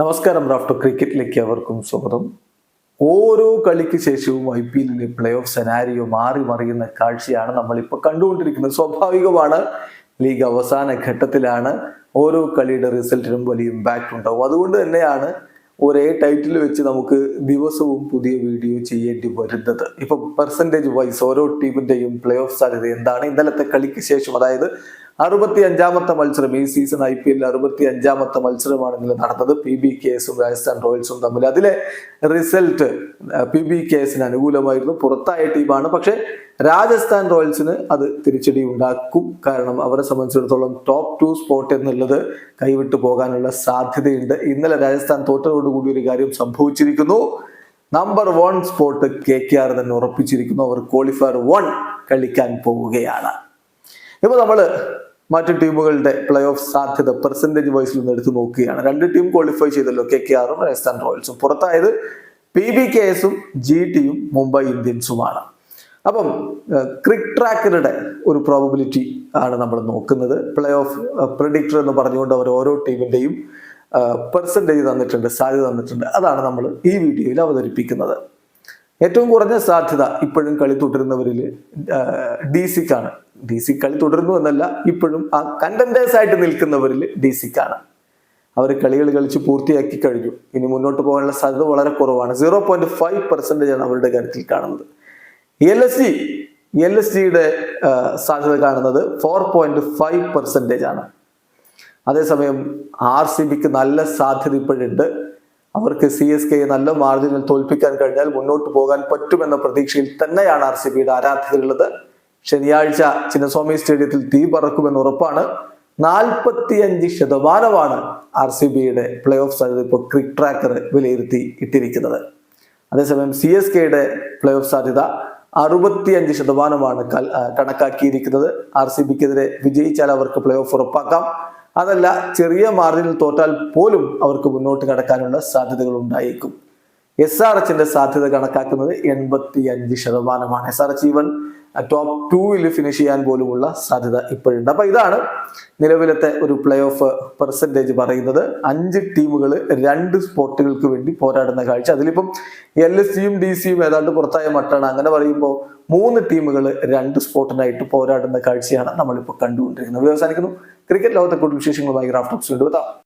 നമസ്കാരം റാഫ്റ്റോ ക്രിക്കറ്റിലേക്ക് അവർക്കും സ്വാഗതം. ഓരോ കളിക്ക് ശേഷവും ഐ പി എല്ലിലെ പ്ലേ ഓഫ് സെനാരിയോ മാറി മറിയുന്ന കാഴ്ചയാണ് നമ്മളിപ്പോൾ കണ്ടുകൊണ്ടിരിക്കുന്നത്. സ്വാഭാവികമാണ് ലീഗ് അവസാന ഘട്ടത്തിലാണ് ഓരോ കളിയുടെ റിസൾട്ടിനും വലിയ ഇമ്പാക്റ്റ് ഉണ്ടാവും. അതുകൊണ്ട് തന്നെയാണ് ഒരേ ടൈറ്റിൽ വെച്ച് നമുക്ക് ദിവസവും പുതിയ വീഡിയോ ചെയ്യേണ്ടി വരുന്നത്. ഇപ്പൊ പെർസെന്റേജ് വൈസ് ഓരോ ടീമിന്റെയും പ്ലേ ഓഫ് സാധ്യത എന്താണ്? ഇന്നലത്തെ കളിക്ക് ശേഷം അതായത് അറുപത്തി അഞ്ചാമത്തെ മത്സരം ഈ സീസൺ ഐ പി എല്ലിൽ അറുപത്തി അഞ്ചാമത്തെ മത്സരമാണ് ഇന്നലെ നടന്നത്. പി ബി കെസും രാജസ്ഥാൻ റോയൽസും തമ്മിൽ. അതിലെ റിസൾട്ട് പി ബി കെസിന് അനുകൂലമായിരുന്നു. പുറത്തായ ടീമാണ് പക്ഷെ രാജസ്ഥാൻ റോയൽസിന് അത് തിരിച്ചടി ഉണ്ടാക്കും കാരണം അവരെ സംബന്ധിച്ചിടത്തോളം ടോപ്പ് ടു സ്പോട്ട് എന്നുള്ളത് കൈവിട്ടു പോകാനുള്ള സാധ്യതയുണ്ട്. ഇന്നലെ രാജസ്ഥാൻ തോറ്റതോടുകൂടി ഒരു കാര്യം സംഭവിച്ചിരിക്കുന്നു. Number one spot K K R തന്നെ ഉറപ്പിച്ചിരിക്കുന്നു. അവർ ക്വാളിഫയർ വൺ കളിക്കാൻ പോവുകയാണ്. ഇപ്പൊ നമ്മൾ മറ്റു ടീമുകളുടെ പ്ലേ ഓഫ് സാധ്യത പെർസെന്റേജ് വൈസിൽ നിന്ന് എടുത്തു നോക്കുകയാണ്. രണ്ട് ടീം ക്വാളിഫൈ ചെയ്തല്ലോ കെ കെ ആറും രാജസ്ഥാൻ റോയൽസും പുറത്തായത് പി ബി കെ എസും ജി ടിയും മുംബൈ ഇന്ത്യൻസുമാണ് അപ്പം ക്രിക് ട്രാക്കറുടെ ഒരു പ്രോബബിലിറ്റി ആണ് നമ്മൾ നോക്കുന്നത്. പ്ലേ ഓഫ് പ്രിഡിക്ടർ എന്ന് പറഞ്ഞുകൊണ്ട് അവർ ഓരോ ടീമിന്റെയും പെർസെന്റേജ് തന്നിട്ടുണ്ട് സാധ്യത തന്നിട്ടുണ്ട്. അതാണ് നമ്മൾ ഈ വീഡിയോയിൽ അവതരിപ്പിക്കുന്നത്. ഏറ്റവും കുറഞ്ഞ സാധ്യത ഇപ്പോഴും കളി തുടരുന്നവരിൽ ഡി സിക്കാണ് ഡി സി കളി തുടരുന്നു എന്നല്ല ഇപ്പോഴും ആ കണ്ടന്റേഴ്സ് ആയിട്ട് നിൽക്കുന്നവരിൽ ഡി സിക്കാണ് അവർ കളികൾ കളിച്ച് പൂർത്തിയാക്കി കഴിഞ്ഞു. ഇനി മുന്നോട്ട് പോകാനുള്ള സാധ്യത വളരെ കുറവാണ്. സീറോ പോയിന്റ് ഫൈവ് പെർസെന്റേജ് ആണ് അവരുടെ കാര്യത്തിൽ കാണുന്നത്. L S G L S ജിയുടെ സാധ്യത കാണുന്നത് ഫോർ പോയിന്റ് ഫൈവ് പെർസെന്റേജ് ആണ്. അതേസമയം ആർ സി ബിക്ക് നല്ല സാധ്യത ഇപ്പോഴുണ്ട്. അവർക്ക് സി എസ് കെ നല്ല മാർജിനിൽ തോൽപ്പിക്കാൻ കഴിഞ്ഞാൽ മുന്നോട്ട് പോകാൻ പറ്റുമെന്ന പ്രതീക്ഷയിൽ തന്നെയാണ് ആർ സി ബിയുടെ ആരാധകരുള്ളത്. ശനിയാഴ്ച ചിന്നസ്വാമി സ്റ്റേഡിയത്തിൽ തീ പറക്കുമെന്ന് ഉറപ്പാണ്. നാൽപ്പത്തിയഞ്ച് ശതമാനമാണ് ആർ സി ബിയുടെ പ്ലേ ഓഫ് സാധ്യത ഇപ്പോൾ ക്രിക് ട്രാക്കർ വിലയിരുത്തി ഇട്ടിരിക്കുന്നത്. അതേസമയം സി എസ് കെയുടെ പ്ലേ ഓഫ് സാധ്യത അറുപത്തിയഞ്ച് ശതമാനമാണ് കണക്കാക്കിയിരിക്കുന്നത്. ആർ സി ബിക്കെതിരെ വിജയിച്ചാൽ അവർക്ക് പ്ലേ ഓഫ് ഉറപ്പാക്കാം. അതല്ല ചെറിയ മാർജിനിൽ തോറ്റാൽ പോലും അവർക്ക് മുന്നോട്ട് കടക്കാനുള്ള സാധ്യതകൾ ഉണ്ടായേക്കും എസ് ആർ എച്ചിന്റെ സാധ്യത കണക്കാക്കുന്നത് എൺപത്തി അഞ്ച് ശതമാനമാണ് S R H even top ടൂവിൽ ഫിനിഷ് ചെയ്യാൻ പോലുമുള്ള സാധ്യത ഇപ്പോഴുണ്ട്. അപ്പൊ ഇതാണ് നിലവിലത്തെ ഒരു പ്ലേ ഓഫ് പെർസെന്റേജ് പറയുന്നത്. അഞ്ച് ടീമുകൾ രണ്ട് സ്പോട്ടുകൾക്ക് വേണ്ടി പോരാടുന്ന കാഴ്ച. അതിലിപ്പം എൽ എസ് സിയും ഡി സിയും ഏതാണ്ട് പുറത്തായ മട്ടാണ്. അങ്ങനെ പറയുമ്പോൾ മൂന്ന് ടീമുകൾ രണ്ട് സ്പോട്ടിനായിട്ട് പോരാടുന്ന കാഴ്ചയാണ് നമ്മളിപ്പോൾ കണ്ടുകൊണ്ടിരിക്കുന്നത്. അവസാനിക്കുന്നു ക്രിക്കറ്റ് ലോകത്തെ കൂടുതൽ വിശേഷങ്ങളുമായി ഗ്രാഫ്റ്റോക്സ് എത്താം